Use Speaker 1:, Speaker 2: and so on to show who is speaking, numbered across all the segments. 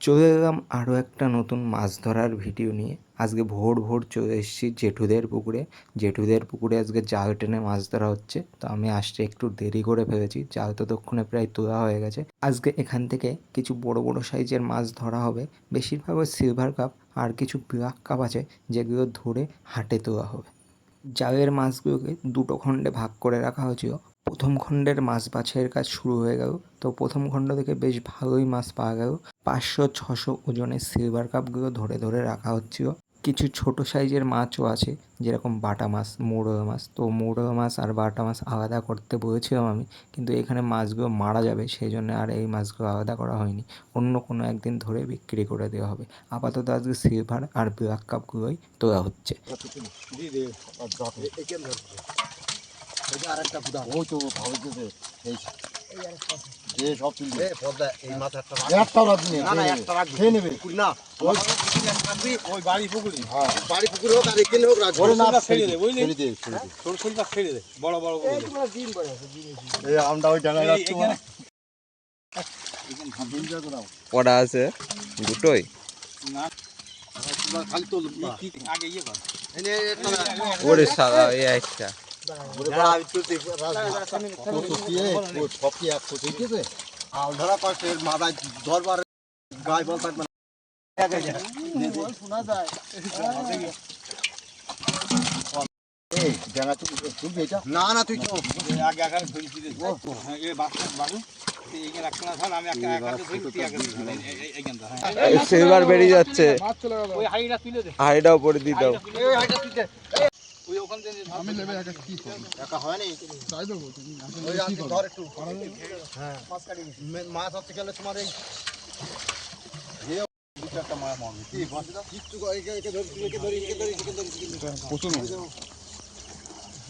Speaker 1: চলে এলাম আরও একটা নতুন মাছ ধরার ভিডিও নিয়ে। আজকে ভোর ভোর চলে এসেছি জেঠুদের পুকুরে। জেঠুদের পুকুরে আজকে জাল টেনে মাছ ধরা হচ্ছে। তো আমি আসতে একটু দেরি করে ফেলেছি। জাল ততক্ষণে প্রায় তোলা হয়ে গেছে। আজকে এখান থেকে কিছু বড় বড় সাইজের মাছ ধরা হবে। বেশিরভাগ সিলভার কাপ আর কিছু ব্ল্যাক কাপ আছে যেগুলো ধরে হাটে তোলা হবে। জালের মাছগুলোকে দুটো খণ্ডে ভাগ করে রাখা হয়েছিল। প্রথম খণ্ডের মাছ বাছাইয়ের কাজ শুরু হয়ে গেল। তো প্রথম খণ্ড থেকে বেশ ভালোই মাছ পাওয়া গেল। পাঁচশো, ছশো ওজনের সিলভার কাপগুলো ধরে ধরে রাখা হচ্ছিল। কিছু ছোট সাইজের মাছও আছে, যেরকম বাটা মাছ, মৌরলা মাছ। তো মৌরলা মাছ আর বাটা মাছ আলাদা করতে বলেছিলাম আমি, কিন্তু এখানে মাছগুলো মারা যাবে সেই জন্য আর এই মাছগুলো আলাদা করা হয়নি। অন্য কোনো একদিন ধরে বিক্রি করে দেওয়া হবে। আপাতত আজকে সিলভার আর ব্ল্যাক কাপগুলোই তোলা হচ্ছে।
Speaker 2: ওই তো ভাবতেছে এই যে সব তুলবে। একটাও রাখবি। না খেয়ে নেবে।
Speaker 3: ওই বাড়ি পুকুরি
Speaker 2: হ্যাঁ।
Speaker 3: বাড়ি পুকুরে হোক আর এখানে হোক রাখব
Speaker 2: ওরে না
Speaker 3: ছেড়ে দে বুঝলি
Speaker 2: ছেড়ে দে ছেড়ে দে।
Speaker 3: ছেড়ে দে। বড় বড় করে।
Speaker 2: এই ওই
Speaker 1: কটা আছে? দুটোই?
Speaker 3: না। খালি তোল। আগে ইয়ে
Speaker 1: ওরে সাদা এই একটা।
Speaker 2: সব কি একশো ঠিক আছে আল ধরা পাশে মাথায় ধরবার গায়ে বল থাকবে না।
Speaker 3: না না তুই আগে
Speaker 1: সিলভার বেরিয়ে যাচ্ছে।
Speaker 3: হাড়িটা
Speaker 1: উপরে দিয়ে দাও।
Speaker 3: ওই ওই ওখান থেকে আমি নেবে
Speaker 2: একা ওই আনতে হ্যাঁ। মাছ গেলে তোমার কি একে ধরি একে ধরি একে ধরি একে ধরি
Speaker 3: প্রচুর
Speaker 2: একটা মা আমার বাবা
Speaker 3: এইখান ধরতে এইখান ধরতে
Speaker 2: মরে যাবে বল।
Speaker 3: এই- এইখান ধর
Speaker 2: করার কিছু নেই জানো তো ওই ওই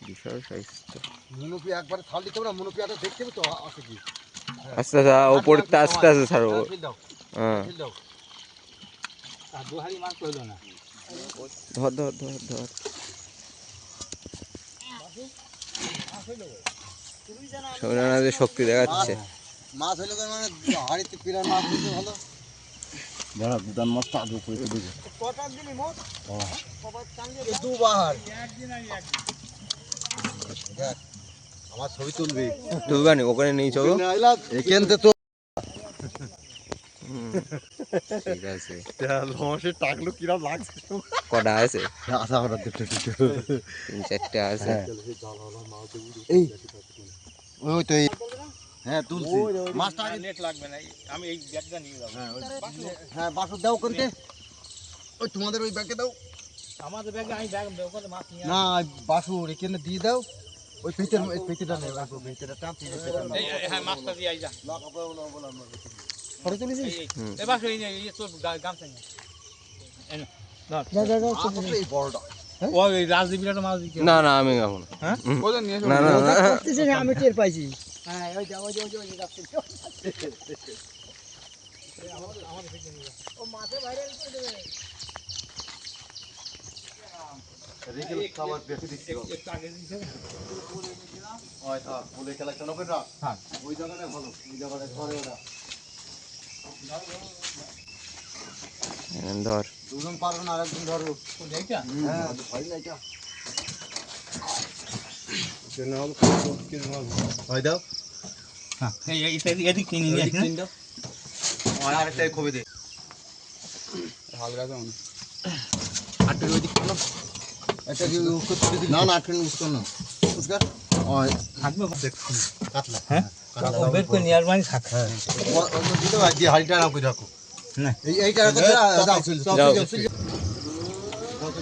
Speaker 1: বিশাল
Speaker 2: মনুপি একবারে থাল দিতে হবে না মনুপিয়াটা দেখতে তো আছে কি?
Speaker 1: আস্তে আস্তে ওপরটা আস্তে আস্তে ছাড়ো
Speaker 2: হ্যাঁ,
Speaker 1: হ্যাঁ।
Speaker 2: ফেল দাও।
Speaker 3: আর দুহারি মাছ কইলো না।
Speaker 1: ধর ধর ধর ধর। শক্তি দেখাচ্ছে।
Speaker 2: মাছ হইলে করে মানে হাড়িতে পিরার মাছ দিতে ভালো। বড় গুদান মাছটা আগে করে তো দেখো
Speaker 3: দিনই মোট?
Speaker 2: দুবার আমার ছবি তুলবি।
Speaker 1: তুলবানি ওখানে নেই চলো।
Speaker 2: এখান তো
Speaker 1: ঠিক আছে।
Speaker 2: লসে টাকলো কিরম লাগছে
Speaker 1: কটা আছে?
Speaker 2: আশা করার দেখতে
Speaker 1: তিন চারটে আছে।
Speaker 2: এই। ওই তো হ্যাঁ তুলছি। মাছটা
Speaker 3: নেট লাগবে না আমি এই ব্যাগটা নিয়ে যাব।
Speaker 2: হ্যাঁ, হ্যাঁ বাসুর দাও করতে ওই তোমাদের ওই ব্যাগে দাও।
Speaker 3: আমাদের ব্যাগে আমি ব্যাগ ওখানে মাছ নিয়ে
Speaker 2: না বাসুর এখানে দিয়ে দাও। ওই পেটের পেটেটা নেই বাসুর পেটেটা
Speaker 3: এই, হ্যাঁ মাছটা দিয়ে আই যা। এ বাস এই নে তোর গামছা নিয়ে
Speaker 1: না না আমি খাব না।
Speaker 3: হ্যাঁ?
Speaker 4: আমি টের পাইছি।
Speaker 2: রেখে খাবার বেশি দিচ্ছি
Speaker 3: একটু আগে দিচ্ছে
Speaker 2: ওই থাক বলে খেলা কেন করে না
Speaker 3: থাক।
Speaker 2: ওই জায়গাটাই ভালো ওই জায়গাটায় ধরে ওরা
Speaker 1: হ্যাঁ, ধর
Speaker 2: দুজন পারবে না আরেকজন ধরো
Speaker 3: এইটা
Speaker 2: হ্যাঁ হয় না এটা হয় দাও
Speaker 3: হ্যাঁ এই এই- এই- এদিক কিনে নিয়ে আসি না
Speaker 2: আরেকটা খবি দে
Speaker 5: হালকা তো অনেক।
Speaker 2: আটটা ওই দিক কেন এটা কি না না আটটা উস্কার না। উস্কার ওই
Speaker 3: থাকবে
Speaker 2: কাতলা।
Speaker 3: হ্যাঁ? বের করে থাক।
Speaker 2: হ্যাঁ। দিতে পারি হাড়িটা না করে রাখো।
Speaker 3: না।
Speaker 2: এই এইটা রাখো দাও দাও
Speaker 5: যাও।
Speaker 2: কত